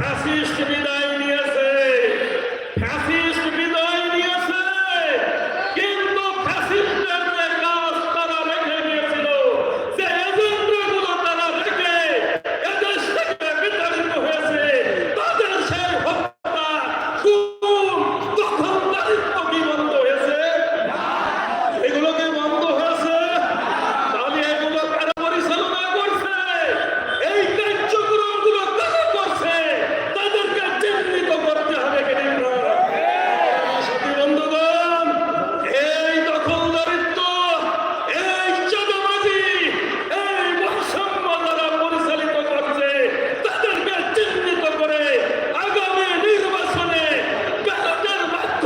Assiste-me daí.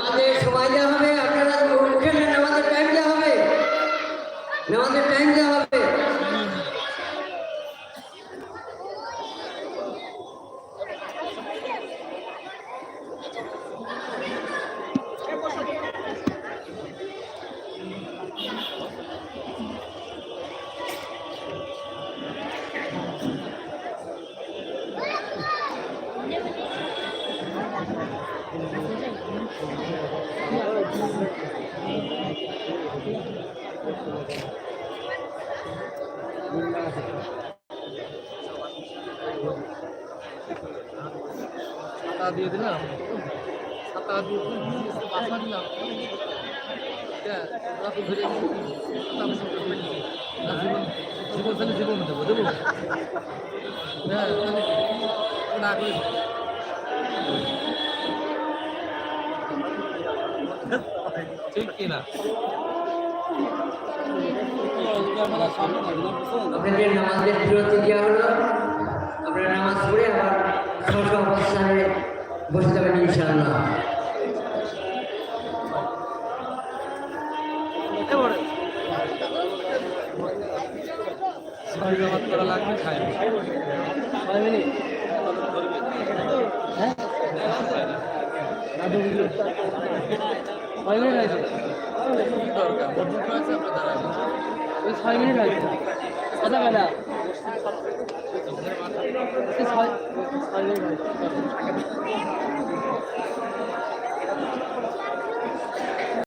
আমাদের সবাই যেন ছাতা দিয়ে দিলাম। ছাতা দিয়ে বাসা দিলাম। জীবন তাহলে জীবন দেবো দেবো? হ্যাঁ না করে ঠিক কিনা? আপনাদের নামাজের বিরতি দেওয়া হলো আপনারা নামাজ পড়ে আবার স্ব অবস্থানে বসে যাবেন ইনশাআল্লাহ। দরকার ওই ছয় মিনিট আছে আধা বেলা ছয় ছয়